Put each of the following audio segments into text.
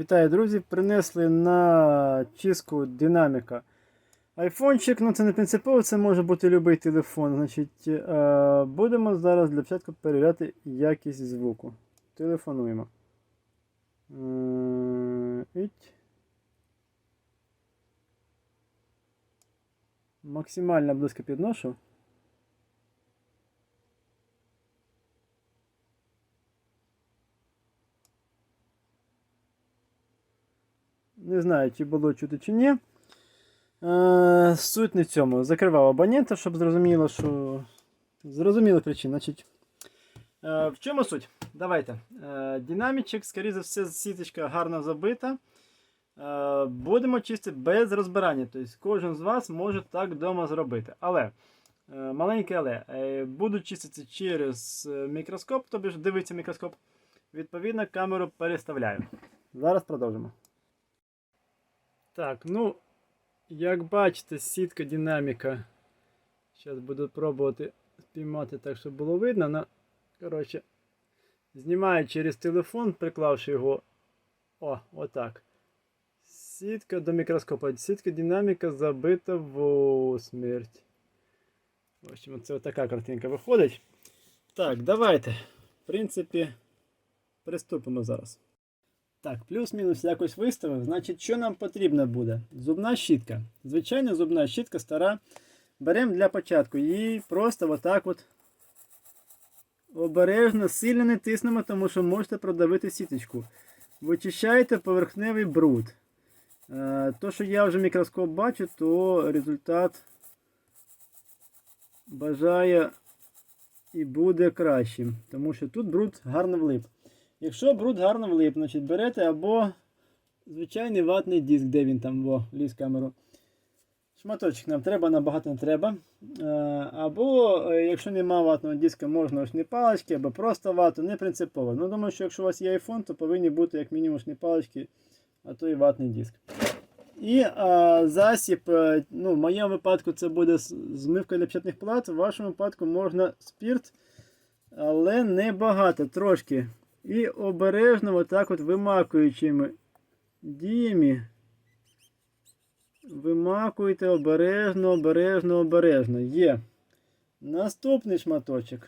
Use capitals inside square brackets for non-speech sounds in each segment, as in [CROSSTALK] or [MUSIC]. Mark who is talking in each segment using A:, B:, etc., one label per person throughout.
A: Вітаю, друзі! Принесли на чистку динаміка. Айфончик, ну це не принципово, це може бути будь-який телефон. Значить, е, будемо зараз для початку перевіряти якість звуку. Телефонуємо. Е. Максимально близько підношу. Знаю, чи було чути чи ні. Е, суть не в цьому. Закривав абонента, щоб зрозуміло, що. Зрозуміла причина. Значить, е, в чому суть? Давайте. Е, динамічок, скоріше за все, сіточка гарно забита. Е, будемо чистити без розбирання. Тобто кожен з вас може так вдома зробити. Але. е, Маленьке але. Е, Буду чистити через е, мікроскоп, тобі ж дивиться мікроскоп. Відповідно, камеру переставляю. Зараз продовжимо. Так, ну, як бачите, сітка динаміка. Зараз буду пробувати спіймати так, щоб було видно. На, коротше, знімаю через телефон, приклавши його. О, отак. Сітка до мікроскопа. Сітка динаміка забита в смерть. В общем, це така картинка виходить. Так, давайте. В принципі, приступимо зараз. Так, плюс-мінус якось виставив. Значить, що нам потрібно буде? Зубна щітка. Звичайно, зубна щітка стара. Беремо для початку. Її просто отак от обережно, сильно не тиснемо, тому що можете продавити сіточку. Вичищаєте поверхневий бруд. Е, То, що я вже мікроскоп бачу, то результат бажає і буде кращим. Тому що тут бруд гарно влип. Якщо бруд гарно влип, значить берете або звичайний ватний диск, де він там во, ліз камеру. Шматочок нам треба, набагато не треба. Е, Або, е, якщо немає ватного диска, можна ошні палички, або просто вату, не принципово. Ну, думаю, що якщо у вас є iPhone, то повинні бути як мінімум ошні палички, а то і ватний диск. І а, засіб, е, ну, в моєму випадку це буде змивка для печатних плат, в вашому випадку можна спірт, але не багато, трошки. І обережно, отак от вимакуючими діями. Вимакуйте обережно, обережно, обережно. Є. Наступний шматочок.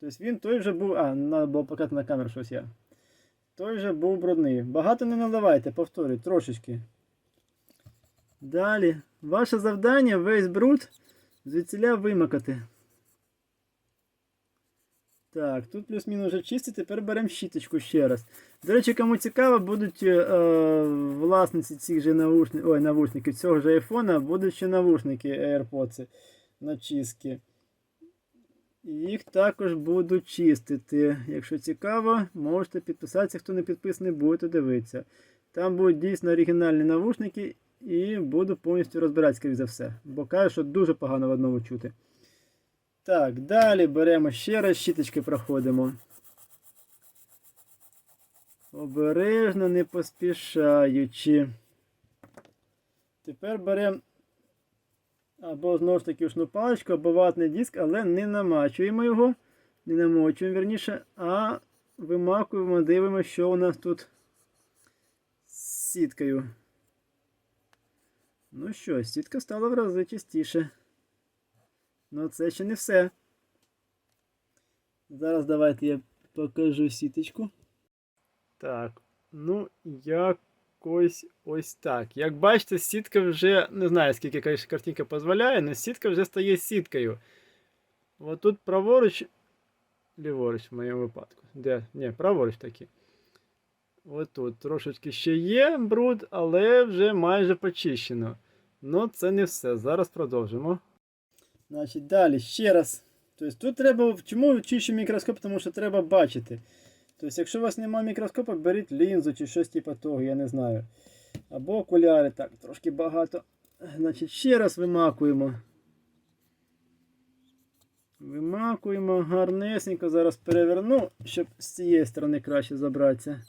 A: Тобто він той вже був. А, треба було показати на камеру щось я. Той вже був брудний. Багато не наливайте, повторюю, трошечки. Далі. Ваше завдання весь бруд звідсіля вимакати. Так, тут плюс-мінус вже чисті, тепер беремо щіточку ще раз. До речі, кому цікаво, будуть е, власниці цих же наушників, ой, навушників цього ж айфона, будуть ще навушники AirPods на чистки. Їх також буду чистити. Якщо цікаво, можете підписатися, хто не підписаний, будете дивитися. Там будуть дійсно оригінальні навушники і буду повністю розбирати, скоріш за все. Бо кажу, що дуже погано в одному чути. Так, далі беремо ще раз щіточки проходимо. Обережно, не поспішаючи. Тепер беремо або знову ж таки ушну паличку, або ватний диск, але не намачуємо його, не намочуємо, верніше, а вимакуємо, дивимося, що у нас тут з сіткою. Ну що, сітка стала в рази чистіше. Ну, це ще не все. Зараз давайте я покажу сіточку. Так, ну, якось ось так. Як бачите, сітка вже, не знаю, скільки картинка дозволяє, але сітка вже стає сіткою. От тут праворуч, ліворуч в моєму випадку. Де? Ні, праворуч таки. Ось тут трошечки ще є бруд, але вже майже почищено. Ну, це не все. Зараз продовжимо. Значить, далі ще раз. Тобто тут треба. Чому чищу мікроскоп? Тому що треба бачити. Тобто, якщо у вас немає мікроскопа, беріть лінзу чи щось типу того, я не знаю. Або окуляри, так, трошки багато. Значить, ще раз вимакуємо. Вимакуємо гарнесенько. Зараз переверну, щоб з цієї сторони краще забратися.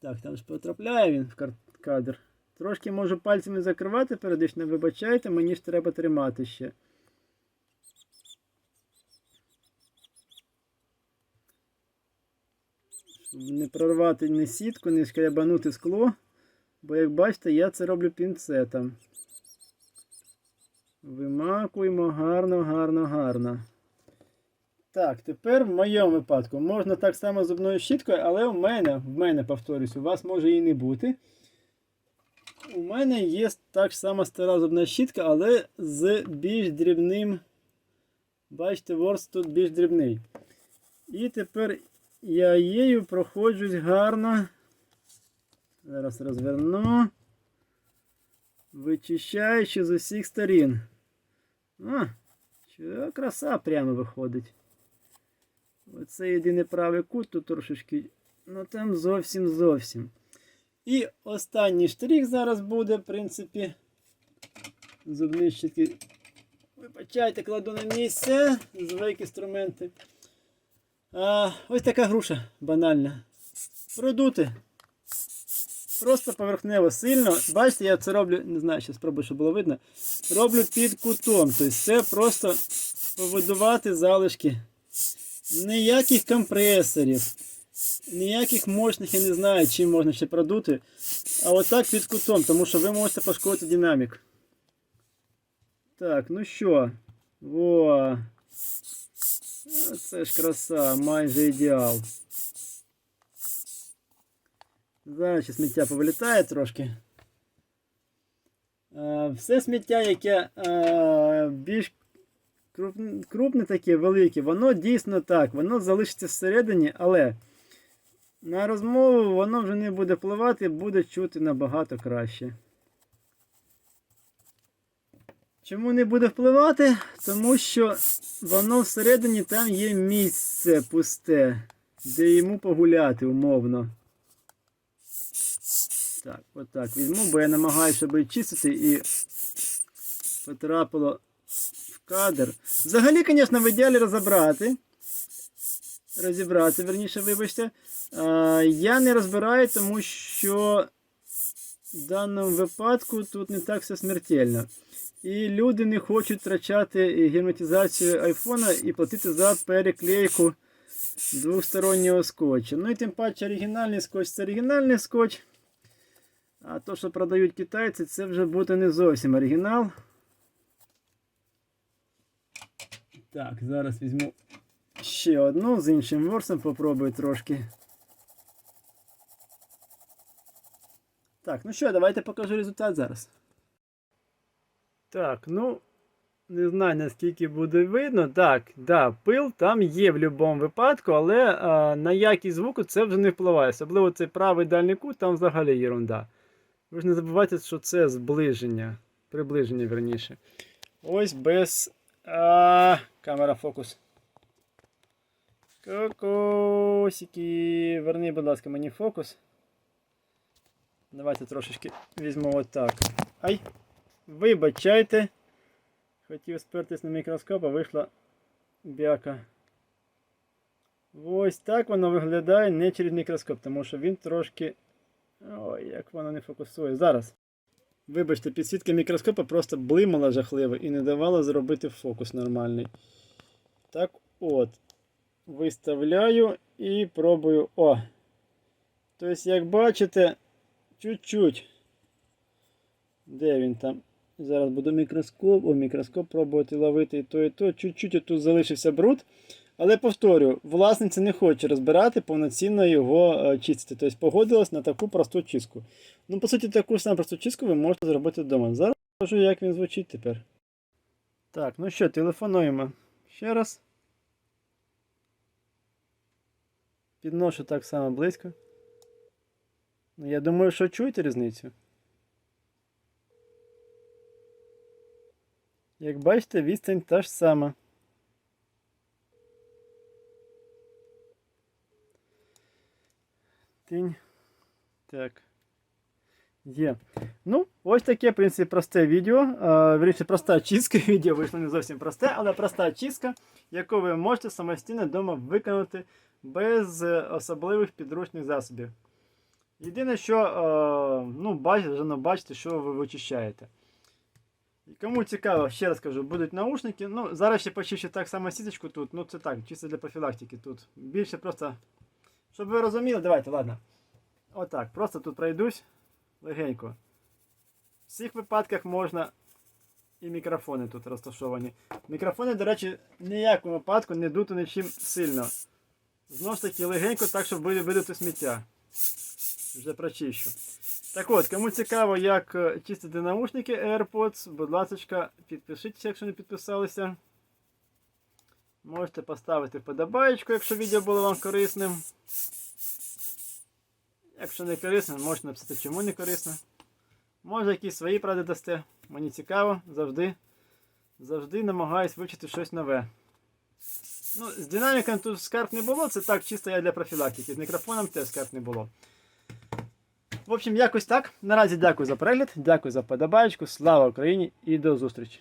A: Так, там ж потрапляє він в кадр. Трошки можу пальцями закривати періодично, вибачайте, мені ж треба тримати ще. Щоб не прорвати ні сітку, не шкрябанути скло. Бо як бачите, я це роблю пінцетом. Вимакуємо гарно, гарно, гарно. Так, тепер в моєму випадку можна так само зубною щіткою, але в мене, в мене, повторюсь, у вас може і не бути. У мене є так само стара зубна щітка, але з більш дрібним. Бачите, ворс тут більш дрібний. І тепер я її проходжусь гарно. Зараз розверну. Вичищаючи з усіх сторін. А, що краса прямо виходить. Оце єдиний правий кут тут трошечки. Ну там зовсім зовсім. І останній штрих зараз буде, в принципі. Зубні щітки. Вибачайте, кладу на місце. Звик інструменти. А, ось така груша банальна. Продути. Просто поверхнево сильно. Бачите, я це роблю, не знаю, ще спробую, щоб було видно. Роблю під кутом. Тобто це просто повидувати залишки. Ніяких компресорів. Ніяких мощних, я не знаю, чим можна ще продути. А отак під кутом, тому що ви можете пошкодити динамік. Так, ну що. Во. Це ж краса, майже ідеал. Зараз ще сміття повилітає трошки. Е, Все сміття, яке е, більш крупне, крупне таке, велике, воно дійсно так, воно залишиться всередині, але на розмову воно вже не буде впливати, буде чути набагато краще. Чому не буде впливати? Тому що воно всередині там є місце пусте, де йому погуляти умовно. Так, отак візьму, бо я намагаюся, щоб чистити і потрапило в кадр. Взагалі, звісно, в ідеалі розібрати. Розібрати, верніше, вибачте. Я не розбираю, тому що в даному випадку тут не так все смертельно. І люди не хочуть втрачати герметизацію айфона і платити за переклейку двостороннього скотча. Ну і тим паче оригінальний скотч це оригінальний скотч. А то, що продають китайці, це вже буде не зовсім оригінал. Так, зараз візьму ще одну з іншим ворсом, попробую трошки. Так, ну що, давайте покажу результат зараз. Так, ну, не знаю наскільки буде видно. Так, да, пил там є в будь-якому випадку, але а, на якість звуку це вже не впливає. Особливо цей правий дальний кут, там взагалі єрунда. Ви ж не забувайте, що це зближення. Приближення, верніше. Ось без. А, камера фокус. Кокосики. Верни, будь ласка, мені фокус. Давайте трошечки візьмемо отак. Ай! Вибачайте. Хотів спертись на мікроскоп, а вийшла бяка. Ось так воно виглядає не через мікроскоп, тому що він трошки. Ой, як воно не фокусує. Зараз. Вибачте, підсвітка мікроскопа просто блимала жахливо і не давала зробити фокус нормальний. Так от. Виставляю і пробую. О! Тобто, як бачите, чуть-чуть. Де він там? Зараз буду мікроскоп, о, мікроскоп пробувати ловити і то, і то. Чуть-чуть тут залишився бруд. Але повторю, власниця не хоче розбирати, повноцінно його е, чистити. Тобто погодилась на таку просту чистку. Ну, по суті, таку саму просту чистку ви можете зробити вдома. Зараз покажу, як він звучить тепер. Так, ну що, телефонуємо. Ще раз. Підношу так само близько. Ну, я думаю, що чуєте різницю. Як бачите, відстань та ж сама. Тінь. Так. Є. Ну, ось таке, в принципі, просте відео. Вірніше, проста чистка. [LAUGHS] Відео вийшло не зовсім просте, але проста чистка, яку ви можете самостійно вдома виконати без е, особливих підручних засобів. Єдине, що е, ну, бажано бачите, що ви вичищаєте. Кому цікаво, ще раз кажу, будуть наушники. Ну, зараз ще почищу так само сіточку тут. Ну це так, чисто для профілактики тут. Більше просто, Щоб ви розуміли, давайте, ладно. Отак, просто тут пройдусь легенько. В всіх випадках можна і мікрофони тут розташовані. Мікрофони, до речі, ніякому випадку не дути нічим сильно. Знову ж таки, легенько, так, щоб ви- видати сміття. Вже прочищу. Так от, кому цікаво, як е, чистити наушники AirPods, будь ласка, підпишіться, якщо не підписалися. Можете поставити вподобаєчку, якщо відео було вам корисним. Якщо не корисно, можете написати, чому не корисно. Може, якісь свої поради дасте. Мені цікаво, завжди. Завжди намагаюсь вивчити щось нове. Ну, з динаміком тут скарб не було, це так чисто я для профілактики. З мікрофоном теж скарб не було. В общем, якось так. Наразі дякую за перегляд, дякую за подобаєчку. Слава Україні і до зустрічі!